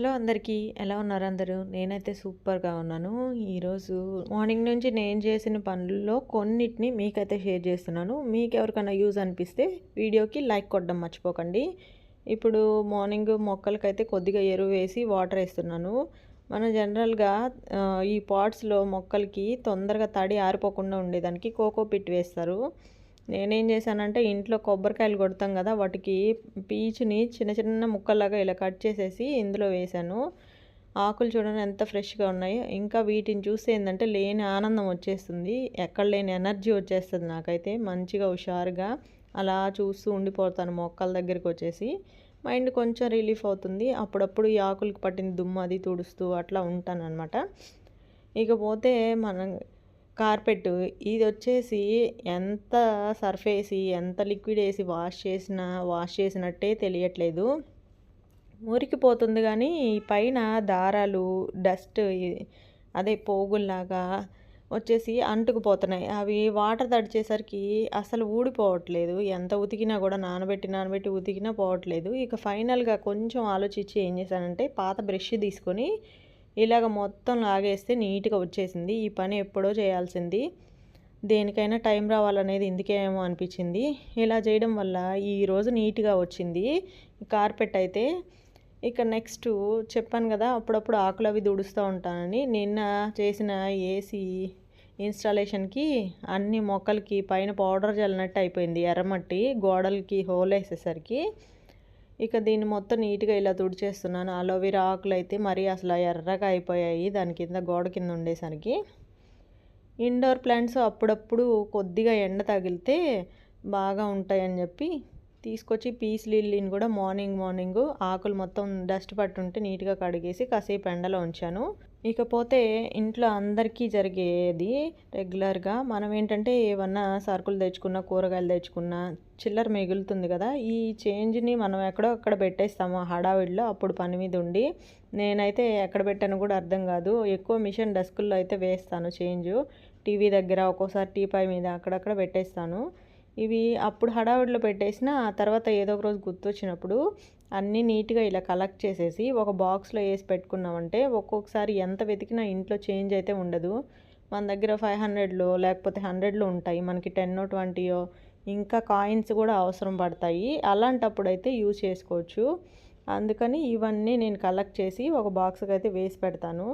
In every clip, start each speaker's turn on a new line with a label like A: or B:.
A: Hello అందరికీ. ఎలా ఉన్నారు అందరూ? నేనైతే సూపర్గా ఉన్నాను. ఈరోజు మార్నింగ్ నుంచి నేను చేసిన పనుల్లో కొన్నిటిని మీకైతే షేర్ చేస్తున్నాను. మీకు ఎవరికైనా యూజ్ అనిపిస్తే వీడియోకి లైక్ కొట్టడం మర్చిపోకండి. ఇప్పుడు మార్నింగ్ మొక్కలకైతే కొద్దిగా ఎరువు వేసి వాటర్ వేస్తున్నాను. మనం జనరల్గా ఈ పాట్స్లో మొక్కలకి తొందరగా తడి ఆరిపోకుండా ఉండేదానికి కోకో పిట్ వేస్తారు. నేనేం చేశానంటే ఇంట్లో కొబ్బరికాయలు కొడతాం కదా వాటికి పీచుని చిన్న చిన్న ముక్కల్లాగా ఇలా కట్ చేసేసి ఇందులో వేశాను. ఆకులు చూడండి ఎంత ఫ్రెష్గా ఉన్నాయో. ఇంకా వీటిని చూస్తే ఏంటంటే లేని ఆనందం వచ్చేస్తుంది. ఎక్కడ లేని ఎనర్జీ వచ్చేస్తుంది నాకైతే. మంచిగా హుషారుగా అలా చూస్తూ ఉండిపోతాను మొక్కల దగ్గరికి వచ్చేసి. మైండ్ కొంచెం రిలీఫ్ అవుతుంది. అప్పుడప్పుడు ఈ ఆకులకి పట్టిన దుమ్ము అది తుడుస్తూ అట్లా ఉంటాను అనమాట ఇకపోతే మనం కార్పెట్ ఇది వచ్చేసి ఎంత సర్ఫ్ వేసి ఎంత లిక్విడ్ వేసి వాష్ చేసినా వాష్ చేసినట్టే తెలియట్లేదు. మురికిపోతుంది కానీ పైన దారాలు డస్ట్ అదే పోగుల్లాగా వచ్చేసి అంటుకుపోతున్నాయి. అవి వాటర్ తడిచేసరికి అసలు ఊడిపోవట్లేదు. ఎంత ఉతికినా కూడా నానబెట్టి నానబెట్టి ఉతికినా పోవట్లేదు. ఇక ఫైనల్గా కొంచెం ఆలోచించి ఏం చేశానంటే పాత బ్రష్ తీసుకొని ఇలాగ మొత్తం లాగేస్తే నీట్గా వచ్చేసింది. ఈ పని ఎప్పుడో చేయాల్సింది. దేనికైనా టైం రావాలనేది ఇందుకేమో అనిపించింది. ఇలా చేయడం వల్ల ఈరోజు నీట్గా వచ్చింది. కార్పెట్ అయితే ఇక నెక్స్ట్ చెప్పాను కదా అప్పుడప్పుడు ఆకులు అవి దుడుస్తూ ఉంటానని. నిన్న చేసిన ఏసీ ఇన్స్టాలేషన్కి అన్ని మొక్కలకి పైన పౌడర్ చల్లినట్టు అయిపోయింది. ఎర్రమట్టి గోడలకి హోల్ వేసేసరికి. ఇక దీన్ని మొత్తం నీట్గా ఇలా తుడిచేస్తున్నాను. అలోవెరా ఆకులు అయితే మరీ అసలు ఎర్రగా అయిపోయాయి. దాని కింద గోడ కింద ఉండేసరికి ఇండోర్ ప్లాంట్స్ అప్పుడప్పుడు కొద్దిగా ఎండ తగిలితే బాగా ఉంటాయని చెప్పి తీసుకొచ్చి పీస్ లిల్లీని కూడా మార్నింగ్ మార్నింగ్ ఆకులు మొత్తం డస్ట్ పట్టుంటే నీట్గా కడిగేసి కాసేపు ఎండలో ఉంచాను. ఇకపోతే ఇంట్లో అందరికీ జరిగేది రెగ్యులర్గా. మనం ఏంటంటే ఏమన్నా సరుకులు తెచ్చుకున్నా కూరగాయలు తెచ్చుకున్నా చిల్లర మిగులుతుంది కదా. ఈ చేంజ్ని మనం ఎక్కడో అక్కడ పెట్టేస్తాము హడావిడిలో. అప్పుడు పని మీద ఉండి నేనైతే ఎక్కడ పెట్టాను కూడా అర్థం కాదు. ఎక్కువ మిషన్ డెస్కుల్లో అయితే వేస్తాను చేంజ్. టీవీ దగ్గర ఒక్కోసారి టీపాయ్ మీద అక్కడక్కడ పెట్టేస్తాను. ఇవి అప్పుడు హడావిడిలో పెట్టేసిన ఆ తర్వాత ఏదో ఒక రోజు గుర్తొచ్చినప్పుడు అన్నీ నీట్గా ఇలా కలెక్ట్ చేసేసి ఒక బాక్స్లో వేసి పెట్టుకున్నామంటే ఒక్కొక్కసారి ఎంత వెతికినా ఇంట్లో చేంజ్ అయితే ఉండదు. మన దగ్గర ఫైవ్ హండ్రెడ్లో లేకపోతే హండ్రెడ్లో ఉంటాయి. మనకి టెన్ ట్వంటీయో ఇంకా కాయిన్స్ కూడా అవసరం పడతాయి. అలాంటప్పుడు అయితే యూజ్ చేసుకోవచ్చు. అందుకని ఇవన్నీ నేను కలెక్ట్ చేసి ఒక బాక్స్కి అయితే వేసి పెడతాను.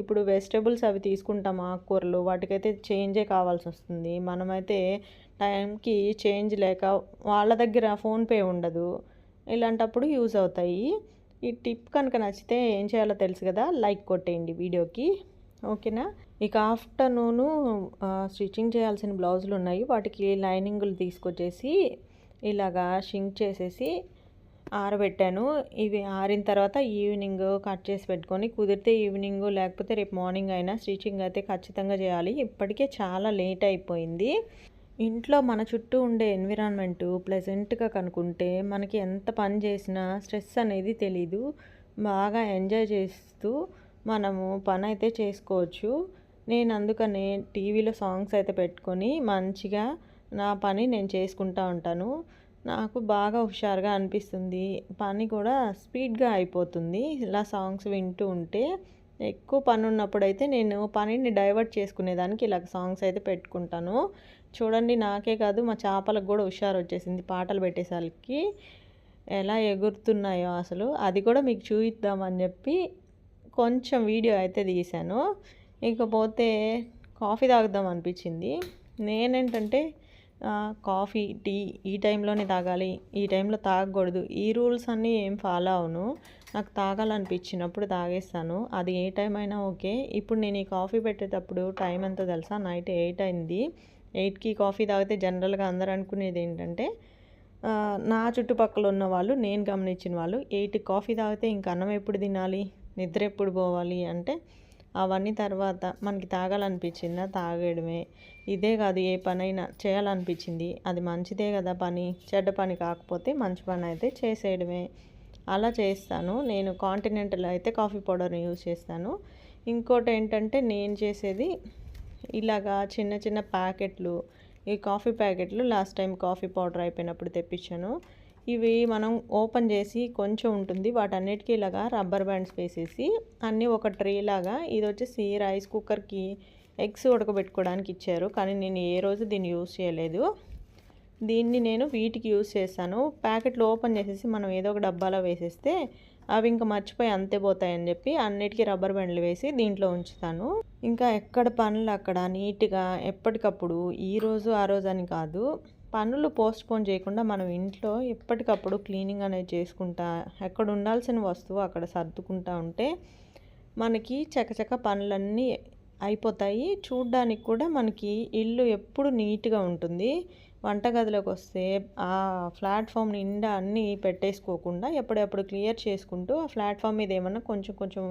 A: ఇప్పుడు వెజిటేబుల్స్ అవి తీసుకుంటాం ఆకుకూరలు. వాటికైతే చేంజే కావాల్సి వస్తుంది మనమైతే టైంకి చేంజ్ లేక వాళ్ళ దగ్గర ఫోన్పే ఉండదు. ఇలాంటప్పుడు యూజ్ అవుతాయి. ఈ టిప్ కనుక నచ్చితే ఏం చేయాలో తెలుసు కదా లైక్ కొట్టేయండి వీడియోకి. ఓకేనా? ఇక ఆఫ్టర్నూను స్టిచ్చింగ్ చేయాల్సిన బ్లౌజులు ఉన్నాయి వాటికి లైనింగులు తీసుకొచ్చేసి ఇలాగా షింక్ చేసేసి ఆరబెట్టాను. ఇవి ఆరిన తర్వాత ఈవినింగ్ కట్ చేసి పెట్టుకొని కుదిరితే ఈవినింగ్ లేకపోతే రేపు మార్నింగ్ అయినా స్టిచ్చింగ్ అయితే ఖచ్చితంగా చేయాలి. ఇప్పటికే చాలా లేట్ అయిపోయింది. ఇంట్లో మన చుట్టూ ఉండే ఎన్విరాన్మెంట్ ప్లెజెంట్గా కనుక్కుంటే మనకి ఎంత పని చేసినా స్ట్రెస్ అనేది తెలీదు. బాగా ఎంజాయ్ చేస్తూ మనము పని అయితే చేసుకోవచ్చు. నేను అందుకనే టీవీలో సాంగ్స్ అయితే పెట్టుకొని మంచిగా నా పని నేను చేసుకుంటూ ఉంటాను. నాకు బాగా హుషారుగా అనిపిస్తుంది. పని కూడా స్పీడ్గా అయిపోతుంది. ఇలా సాంగ్స్ వింటూ ఉంటే ఎక్కువ పని ఉన్నప్పుడైతే నేను పనిని డైవర్ట్ చేసుకునేదానికి ఇలా సాంగ్స్ అయితే పెట్టుకుంటాను. చూడండి నాకే కాదు మా చేపలకు కూడా హుషారు వచ్చేసింది పాటలు పెట్టేసరికి. ఎలా ఎగురుతున్నాయో అసలు. అది కూడా మీకు చూపిద్దామని చెప్పి కొంచెం వీడియో అయితే తీశాను. ఇకపోతే కాఫీ తాగుదాం అనిపించింది. నేనేంటంటే కాఫీ టీ ఈ టైంలోనే తాగాలి. ఈ టైంలో తాగకూడదు. ఈ రూల్స్ అన్నీ ఏం ఫాలో అవును నాకు తాగాలనిపించినప్పుడు తాగేస్తాను. అది ఏ టైం అయినా ఓకే. ఇప్పుడు నేను ఈ కాఫీ పెట్టేటప్పుడు టైం ఎంత తెలుసా? నైట్ ఎయిట్ అయింది. ఎయిట్కి కాఫీ తాగితే జనరల్గా అందరు అనుకునేది ఏంటంటే నా చుట్టుపక్కల ఉన్న వాళ్ళు నేను గమనించిన వాళ్ళు ఎయిట్ కాఫీ తాగితే ఇంక అన్నం ఎప్పుడు తినాలి? నిద్ర ఎప్పుడు పోవాలి? అంటే అవన్నీ తర్వాత మనకి తాగాలనిపించిందా? తాగడమే ఇదే కాదు ఏ పనైనా చేయాలనిపించింది. అది మంచిదే కదా పని. చెడ్డ పని కాకపోతే మంచి పని అయితే చేసేయడమే. అలా చేస్తాను. నేను కాంటినెంటల్ అయితే కాఫీ పౌడర్ని యూజ్ చేస్తాను. ఇంకోటి ఏంటంటే నేను చేసేది ఇలాగా చిన్న చిన్న ప్యాకెట్లు ఈ కాఫీ ప్యాకెట్లు లాస్ట్ టైం కాఫీ పౌడర్ అయిపోయినప్పుడు తెప్పించాను. ఇవి మనం ఓపెన్ చేసి కొంచెం ఉంటుంది. వాటన్నిటికీ ఇలాగా రబ్బర్ బ్యాండ్స్ వేసేసి అన్నీ ఒక ట్రే లాగా ఇది వచ్చేసి రైస్ కుక్కర్కి ఎగ్స్ ఉడకబెట్టుకోవడానికి ఇచ్చారు. కానీ నేను ఏ రోజు దీన్ని యూస్ చేయలేదు. దీన్ని నేను వీటికి యూస్ చేస్తాను. ప్యాకెట్లు ఓపెన్ చేసేసి మనం ఏదో ఒక డబ్బాలో వేసేస్తే అవి ఇంకా మర్చిపోయి అంతే పోతాయని చెప్పి అన్నిటికీ రబ్బర్ బ్యాండ్లు వేసి దీంట్లో ఉంచుతాను. ఇంకా ఎక్కడ పనులు అక్కడ నీట్గా ఎప్పటికప్పుడు ఈ రోజు ఆ రోజు అని కాదు. పనులు పోస్ట్ పోన్ చేయకుండా మనం ఇంట్లో ఎప్పటికప్పుడు క్లీనింగ్ అనేది చేసుకుంటా ఎక్కడ ఉండాల్సిన వస్తువు అక్కడ సర్దుకుంటా ఉంటే మనకి చకచక పనులన్నీ అయిపోతాయి. చూడ్డానికి కూడా మనకి ఇల్లు ఎప్పుడు నీట్గా ఉంటుంది. వంటగదిలోకి వస్తే ఆ ప్లాట్ఫామ్ నిండా అన్నీ పెట్టేసుకోకుండా ఎప్పుడెప్పుడు క్లియర్ చేసుకుంటూ ఆ ప్లాట్ఫామ్ మీద ఏమన్నా కొంచెం కొంచెం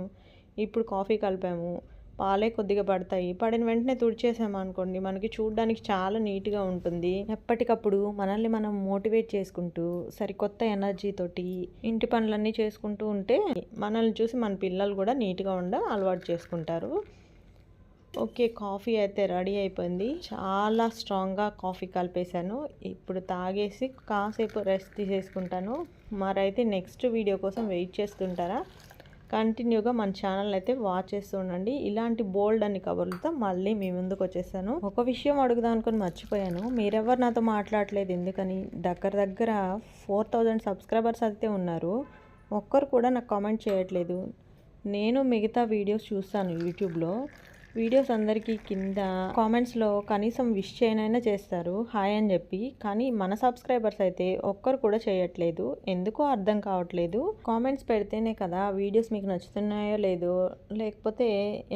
A: ఇప్పుడు కాఫీ కలిపాము పాలే కొద్దిగా పడతాయి. పడిన వెంటనే తుడిచేసామనుకోండి మనకి చూడడానికి చాలా నీట్గా ఉంటుంది. ఎప్పటికప్పుడు మనల్ని మనం మోటివేట్ చేసుకుంటూ సరికొత్త ఎనర్జీ తోటి ఇంటి పనులన్నీ చేసుకుంటూ ఉంటే మనల్ని చూసి మన పిల్లలు కూడా నీట్గా ఉండ అలవాటు చేసుకుంటారు. ఓకే కాఫీ అయితే రెడీ అయిపోయింది. చాలా స్ట్రాంగ్గా కాఫీ కలిపేశాను. ఇప్పుడు తాగేసి కాసేపు రెస్ట్ తీసేసుకుంటాను. మరైతే నెక్స్ట్ వీడియో కోసం వెయిట్ చేస్తుంటారా? కంటిన్యూగా మన ఛానల్ అయితే వాచ్ చేస్తూ ఉండండి. ఇలాంటి బోల్డ్ అని కబుర్లతో మళ్ళీ మీ ముందుకు వచ్చేసాను. ఒక విషయం అడుగుదాం అనుకుని మర్చిపోయాను. మీరెవరు నాతో మాట్లాడలేదు. ఎందుకని? దగ్గర దగ్గర ఫోర్ థౌజండ్ సబ్స్క్రైబర్స్ అయితే ఉన్నారు. ఒక్కరు కూడా నాకు కామెంట్ చేయట్లేదు. నేను మిగతా వీడియోస్ చూస్తాను యూట్యూబ్లో. వీడియోస్ అందరికీ కింద కామెంట్స్లో కనీసం విష్ చేయనైనా చేస్తారు. హాయ్ అని చెప్పి. కానీ మన సబ్స్క్రైబర్స్ అయితే ఒక్కరు కూడా చేయట్లేదు. ఎందుకో అర్థం కావట్లేదు. కామెంట్స్ పెడితేనే కదా వీడియోస్ మీకు నచ్చుతున్నాయో లేదో? లేకపోతే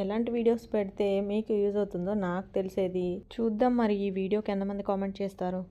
A: ఎలాంటి వీడియోస్ పెడితే మీకు యూజ్ అవుతుందో నాకు తెలిసేది. చూద్దాం మరి ఈ వీడియోకి ఎంతమంది కామెంట్ చేస్తారు.